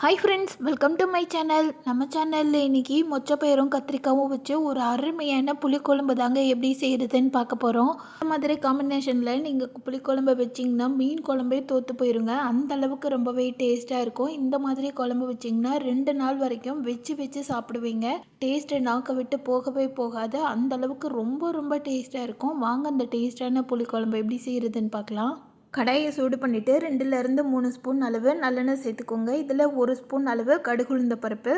Hi friends welcome to my channel நம்ம சேனலில் இன்றைக்கி மொச்சப்பயிரும் கத்திரிக்காவும் வச்சு ஒரு அருமையான புளிக்குழம்பு தாங்க எப்படி செய்கிறதுன்னு பார்க்க போகிறோம் இந்த மாதிரி காம்பினேஷனில் நீங்கள் புளிக்குழம்பு வச்சிங்கன்னா மீன் குழம்பே தோற்று போயிருங்க. அந்த அளவுக்கு ரொம்பவே டேஸ்ட்டாக இருக்கும். இந்த மாதிரி குழம்பு வச்சிங்கன்னா ரெண்டு நாள் வரைக்கும் வச்சு வச்சு சாப்பிடுவீங்க. டேஸ்ட்டை நாக்க விட்டு போகவே போகாது. அந்த அளவுக்கு ரொம்ப ரொம்ப டேஸ்ட்டாக இருக்கும். வாங்க அந்த டேஸ்ட்டான புளிக்குழம்பு எப்படி செய்கிறதுன்னு பார்க்கலாம். கடாயை சூடு பண்ணிவிட்டு ரெண்டுலேருந்து மூணு ஸ்பூன் அளவு நல்லெண்ணெய் சேர்த்துக்கோங்க. இதில் ஒரு ஸ்பூன் அளவு கடுகுளுந்த பருப்பு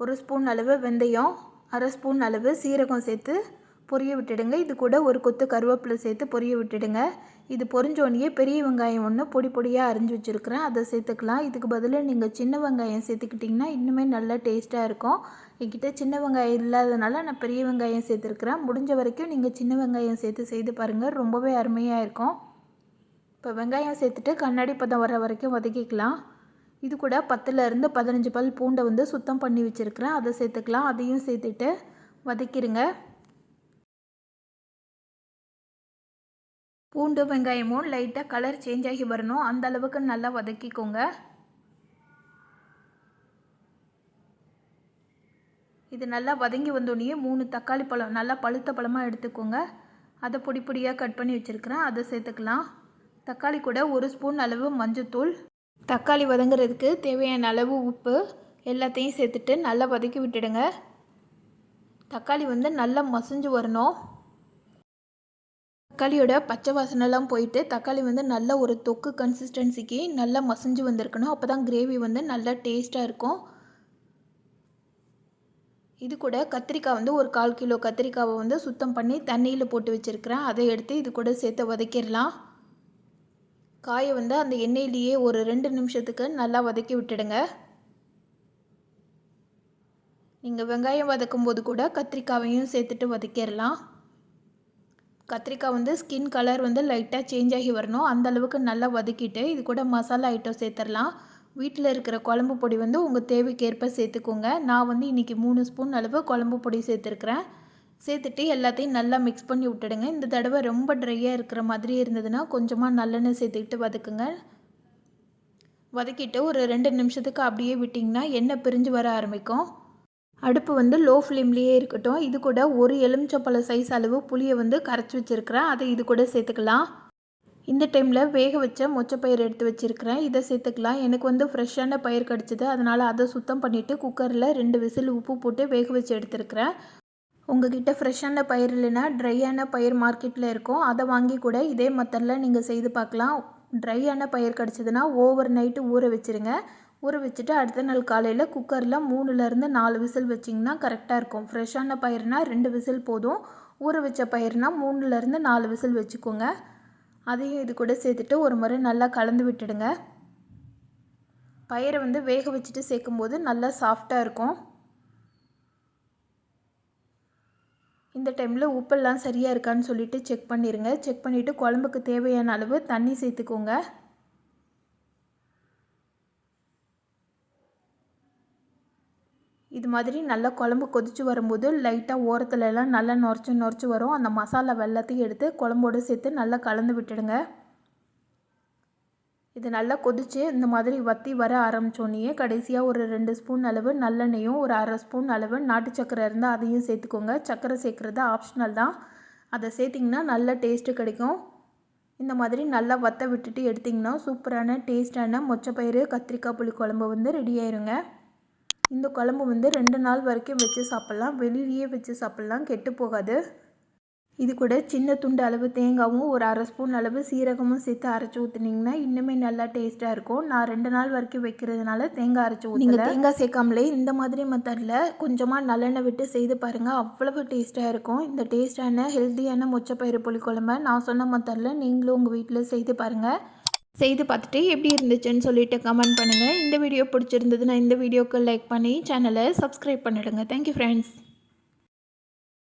ஒரு ஸ்பூன் அளவு வெந்தயம் அரை ஸ்பூன் அளவு சீரகம் சேர்த்து பொரிய விட்டுடுங்க. இது கூட ஒரு கொத்து கருவேப்பிலை சேர்த்து பொரிய விட்டுடுங்க. இது பொரிஞ்சோடனே பெரிய வெங்காயம் ஒன்று பொடி பொடியாக அரிஞ்சு வச்சுருக்கிறேன். அதை சேர்த்துக்கலாம். இதுக்கு பதிலாக நீங்கள் சின்ன வெங்காயம் சேர்த்துக்கிட்டிங்கன்னா இன்னுமே நல்லா டேஸ்ட்டாக இருக்கும். என்கிட்ட சின்ன வெங்காயம் இல்லாதனால நான் பெரிய வெங்காயம் சேர்த்துருக்குறேன். முடிஞ்ச வரைக்கும் நீங்கள் சின்ன வெங்காயம் சேர்த்து செய்து பாருங்கள் ரொம்பவே அருமையாக இருக்கும். இப்போ வெங்காயம் சேர்த்துட்டு கண்ணாடி பதம் வர வரைக்கும் வதக்கிக்கலாம். இது கூட பத்துலேருந்து பதினஞ்சு பல் பூண்டை வந்து சுத்தம் பண்ணி வச்சுருக்கிறேன். அதை சேர்த்துக்கலாம். அதையும் சேர்த்துட்டு வதக்கிடுங்க பூண்டு வெங்காயமும் லைட்டாக கலர் சேஞ்ச் ஆகி வரணும். அந்த அளவுக்கு நல்லா வதக்கிக்கோங்க. இது நல்லா வதங்கி வந்தோடனே மூணு தக்காளி பழம் நல்லா பழுத்த பழமாக எடுத்துக்கோங்க. அதை பொடி பொடியாக கட் பண்ணி வச்சுருக்கிறேன். அதை சேர்த்துக்கலாம். தக்காளி கூட ஒரு ஸ்பூன் அளவு மஞ்சத்தூள் தக்காளி வதங்குறதுக்கு தேவையான அளவு உப்பு. எல்லாத்தையும் சேர்த்துட்டு நல்லா வதக்கி விட்டுடுங்க. தக்காளி வந்து நல்லா மசிஞ்சு வரணும். தக்காளியோட பச்சை வாசனைலாம் போயிட்டு தக்காளி வந்து நல்ல ஒரு தொக்கு கன்சிஸ்டன்சிக்கு நல்லா மசிஞ்சு வந்திருக்கணும். அப்போ தான் கிரேவி வந்து நல்லா டேஸ்ட்டாக இருக்கும். இது கூட கத்திரிக்காய் வந்து ஒரு கால் கிலோ கத்திரிக்காவை வந்து சுத்தம் பண்ணி தண்ணியில் போட்டு வச்சுருக்கிறேன். அதை எடுத்து இது கூட சேர்த்து வதக்கிடலாம். காயை வந்து அந்த எண்ணெயிலேயே ஒரு ரெண்டு நிமிஷத்துக்கு நல்லா வதக்கி விட்டுடுங்க. நீங்கள் வெங்காயம் வதக்கும் போது கூட கத்திரிக்காவையும் சேர்த்துட்டு வதக்கிடலாம். கத்திரிக்காய் வந்து ஸ்கின் கலர் வந்து லைட்டாக சேஞ்ச் ஆகி வரணும். அந்த அளவுக்கு நல்லா வதக்கிட்டு இது கூட மசாலா ஐட்டம் சேர்த்துடலாம். வீட்டில் இருக்கிற குழம்பு பொடி வந்து உங்கள் தேவைக்கேற்ப சேர்த்துக்கோங்க. நான் வந்து இன்றைக்கி மூணு ஸ்பூன் அளவு குழம்பு பொடி சேர்த்துருக்குறேன். சேர்த்துட்டு எல்லாத்தையும் நல்லா மிக்ஸ் பண்ணி விட்டுடுங்க. இந்த தடவை ரொம்ப ட்ரையாக இருக்கிற மாதிரி இருந்ததுன்னா கொஞ்சமாக நல்லெண்ணெய் சேர்த்துக்கிட்டு வதக்குங்க. வதக்கிட்டு ஒரு ரெண்டு நிமிஷத்துக்கு அப்படியே விட்டிங்கன்னா எண்ணெய் பிரிஞ்சு வர ஆரம்பிக்கும். அடுப்பு வந்து லோ ஃப்ளேம்லேயே இருக்கட்டும். இது கூட ஒரு எலுமிச்சப்பழ சைஸ் அளவு புளியை வந்து கரைச்சி வச்சுருக்கிறேன். அதை இது கூட சேர்த்துக்கலாம். இந்த டைமில் வேக வச்ச மொச்சப்பயிர் எடுத்து வச்சுருக்கிறேன். இதை சேர்த்துக்கலாம். எனக்கு வந்து ஃப்ரெஷ்ஷான பயிர் கிடச்சிது. அதனால் அதை சுத்தம் பண்ணிவிட்டு குக்கரில் ரெண்டு விசில் உப்பு போட்டு வேக வச்சு எடுத்துருக்கிறேன். உங்ககிட்ட ஃப்ரெஷ்ஷான பயிர் இல்லைன்னா ட்ரையான பயிர் மார்க்கெட்டில் இருக்கும். அதை வாங்கி கூட இதே மெத்தடில் நீங்கள் செய்து பார்க்கலாம். ட்ரையான பயிர் கிடச்சிதுன்னா ஓவர் நைட்டு ஊற வச்சுருங்க. ஊற வச்சுட்டு அடுத்த நாள் காலையில் குக்கரில் மூணுலேருந்து நாலு விசில் வச்சிங்கன்னா கரெக்டாக இருக்கும். ஃப்ரெஷ்ஷான பயிர்னால் ரெண்டு விசில் போதும். ஊற வச்ச பயிர்னால் மூணுலேருந்து நாலு விசில் வச்சுக்கோங்க. அதையும் இது கூட சேர்த்துட்டு ஒரு முறை நல்லா கலந்து விட்டுடுங்க. பயிரை வந்து வேக வச்சுட்டு சேர்க்கும்போது நல்லா சாஃப்டாக இருக்கும். இந்த டைமில் உப்பெல்லாம் சரியாக இருக்கான்னு சொல்லிவிட்டு செக் பண்ணிடுங்க செக் பண்ணிவிட்டு குழம்புக்கு தேவையான அளவு தண்ணி சேர்த்துக்கோங்க. இது மாதிரி நல்லா குழம்பு கொதித்து வரும்போது லைட்டாக ஓரத்துலலாம் நல்லா நுரைச்சி நுரைச்சி வரும். அந்த மசாலா வெள்ளத்தையும் எடுத்து குழம்போடு சேர்த்து நல்லா கலந்து விட்டுடுங்க. இது நல்லா கொதித்து இந்த மாதிரி வற்றி வர ஆரம்பித்தோன்னே கடைசியாக ஒரு ரெண்டு ஸ்பூன் அளவு நல்லெண்ணெயும் ஒரு அரை ஸ்பூன் அளவு நாட்டு சக்கரை இருந்தால் அதையும் சேர்த்துக்கோங்க. சக்கரை சேர்க்குறது ஆப்ஷனல் தான். அதை சேர்த்திங்கன்னா நல்ல டேஸ்ட்டு கிடைக்கும். இந்த மாதிரி நல்லா வத்த விட்டுட்டு எடுத்திங்கன்னா சூப்பரான டேஸ்டான மொச்சப்பயிறு கத்திரிக்காய் புளி குழம்பு வந்து ரெடி ஆயிருங்க. இந்த குழம்பு வந்து ரெண்டு நாள் வரைக்கும் வச்சு சாப்பிட்லாம். வெளியிலேயே வச்சு சாப்பிட்லாம். கெட்டு போகாது. இது கூட சின்ன துண்டு அளவு தேங்காவும் ஒரு அரை ஸ்பூன் அளவு சீரகமும் சேர்த்து அரைச்சி ஊற்றுனீங்கன்னா இன்னுமே நல்லா டேஸ்ட்டாக இருக்கும். நான் ரெண்டு நாள் வரைக்கும் வைக்கிறதுனால தேங்காய் அரைச்சி ஊற்றுங்க தேங்காய் சேர்க்காமலே இந்த மாதிரி மெத்தடில் கொஞ்சமாக நல்லெண்ணெய் விட்டு செய்து பாருங்கள் அவ்வளவு டேஸ்ட்டாக இருக்கும். இந்த டேஸ்ட்டான ஹெல்த்தியான மொச்சப்பயிறு புளிக்குழம்பு நான் சொன்ன மெத்தடில் நீங்களும் உங்கள் வீட்டில் செய்து பாருங்கள் செய்து பார்த்துட்டு எப்படி இருந்துச்சுன்னு சொல்லிட்டு கமெண்ட் பண்ணுங்கள் இந்த வீடியோ பிடிச்சிருந்ததுன்னா இந்த வீடியோக்கு லைக் பண்ணி சேனலை சப்ஸ்கிரைப் பண்ணிவிடுங்க தேங்க்யூ ஃப்ரெண்ட்ஸ்